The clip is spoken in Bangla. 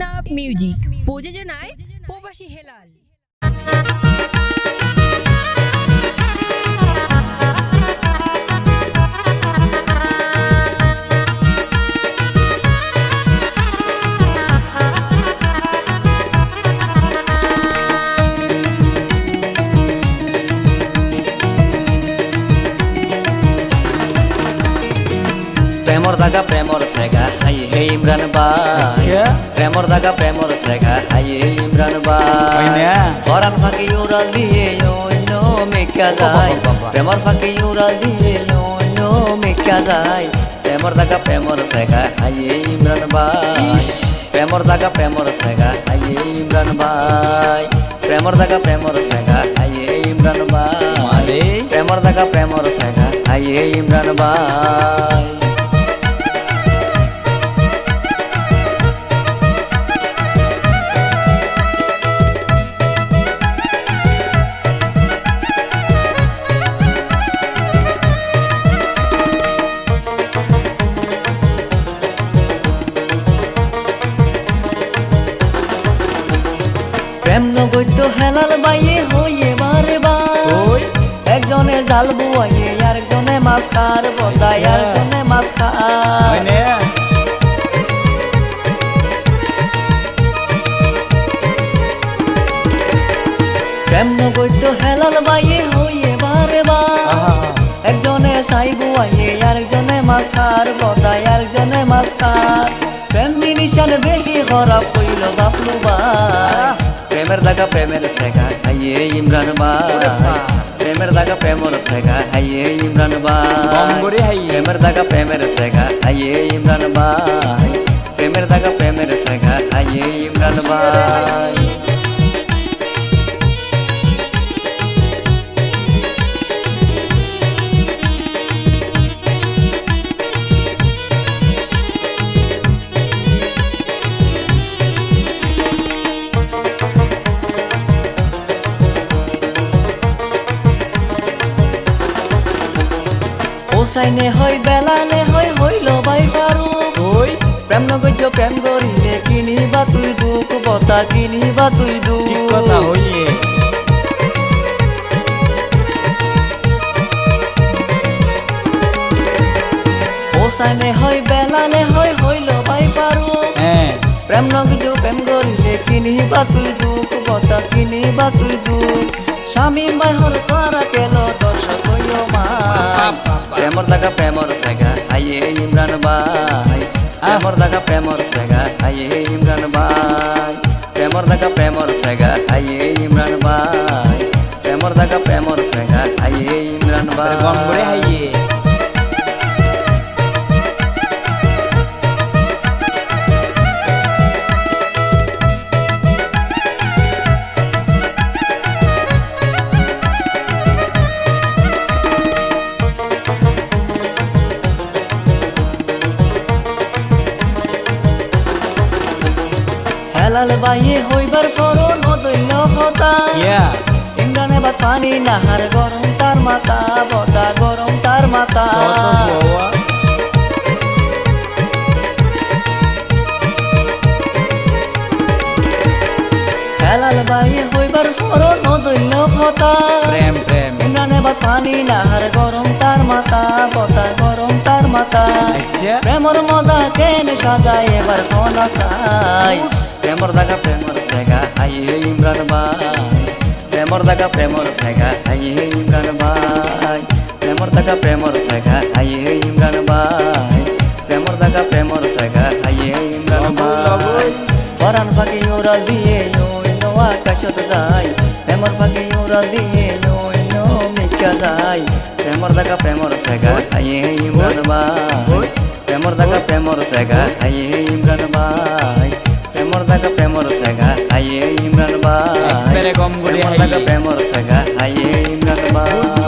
টেকনাপ মিউজিক প্রযোজনায় প্রবাসী হেলাল। প্রেমর দাগা প্রেমর সেগা হাই হে ইমরান বাই আচ্ছা। প্রেমর দাগা প্রেমর সেগা হাই হে ইমরান হয় বাই না? ফরান ফাঁকি উড়াল দিয়ে অন্য মেকা যায়। বাবা। প্রেমর ফাঁকি উড়াল দিয়ে অন্য মেকা যায়। প্রেমর দাগা প্রেমর সেগা হাই হে ইমরান ইস। প্রেমর দাগা প্রেমর সেগা হাই হে ইমরান বাই প্রেমর দাগা প্রেমর সেগা হাই হে ইমরান মারে। প্রেমর দাগা প্রেমর সেগা হাই হে ইমরান বাই প্রেম নগৈত হেলাল বাইয়ে হইয়ে বারে ওই একজনে জাল বুয়াইয়ে আরেকজনে মাছ খার বদায় আচ্ছা। আরেকজনে মাছ না প্রেম নগৈত হেলাল বাইয়ে হইয়ে বারে বার একজনে সাই বুয়াইয়ে আরেকজনে মাছ খার বদায় আরেকজনে মাছ খার প্রেম জিনিসান বেশি খারাপ হইল বাপলু ভাই প্রেমের দাগা প্রেমের সেগা হাইয়ে ইমরান ওরে ভাই বাপ। প্রেমের দাগা প্রেমের সেগা হাইয়ে ইমরান ভাই বঙ্গরে হাইয়ে। প্রেমের দাগা প্রেমের সেগা হাইয়ে ইমরান হোসাইনে হয় বেলানে হয় হইল বাই। ফারুক ওই প্রেম নগৈজ প্রেম করিলে কিনিবা তুই দুখ বতা কিনিবা তুই দুখ। কথা হইয়ে। হোসাইনে হয় বেলানে হয় হইল বাই। ফারুক হ্যাঁ। প্রেম নগৈজ প্রেম করিলে কিনিবা তুই দুখ বতা কিনিবা তুই দুখ। স্বামী বাই হল করা কেল দর্শক প্রেমর সেগা আয়ে ইমরান ভাই। প্রেমর দেখা প্রেমর সেগা আয়ে ইমরান ভাই। প্রেমর দেখা প্রেমর সেগা আয়ে ইমরান ভাই। বঙ্গরে হাইয়ে। হেলাল বাইয়ে হইবার ফরো নদৈল হতা ইমরানে বাস পানি নাহার গরম তার মাতা বতা গরম তার মাতা। হেলাল বাইয়ে হইবার ফরো নদৈল হতা প্রেম প্রেম। ইমরানে বাস পানি নাহার গরম তার মাতা। সাজায় এবার কোনা সাই প্রেমর দাগা প্রেমর সেগা আইয়ে ইমরান ভাই। প্রেমর দাগা প্রেমর সেগা আইয়ে ইমরান ভাই। প্রেমর দাগা প্রেমর সেগা আইয়ে ইমরান ভাই। প্রেমর দাগা প্রেমর সেগা আইয়ে ইমরান ভাই। ফরান ফাঁকি ওরা দিয়ে অন্য আকাশত যায় প্রেমর ফাঁকি ওরা দিয়ে অন্য মিকা যায় প্রেমর দাগা প্রেমর সেগা আইয়ে ইমরান ভাই। প্রেমর দাগা প্রেমর সেগা আইয়ে ইমরান ভাই। প্রেমর দাগা প্রেমর সেগা আইয়ে ইমরান ভাই। প্রেমর দাগা। প্রেমর সেগা আইয়ে ইমরান ভাই।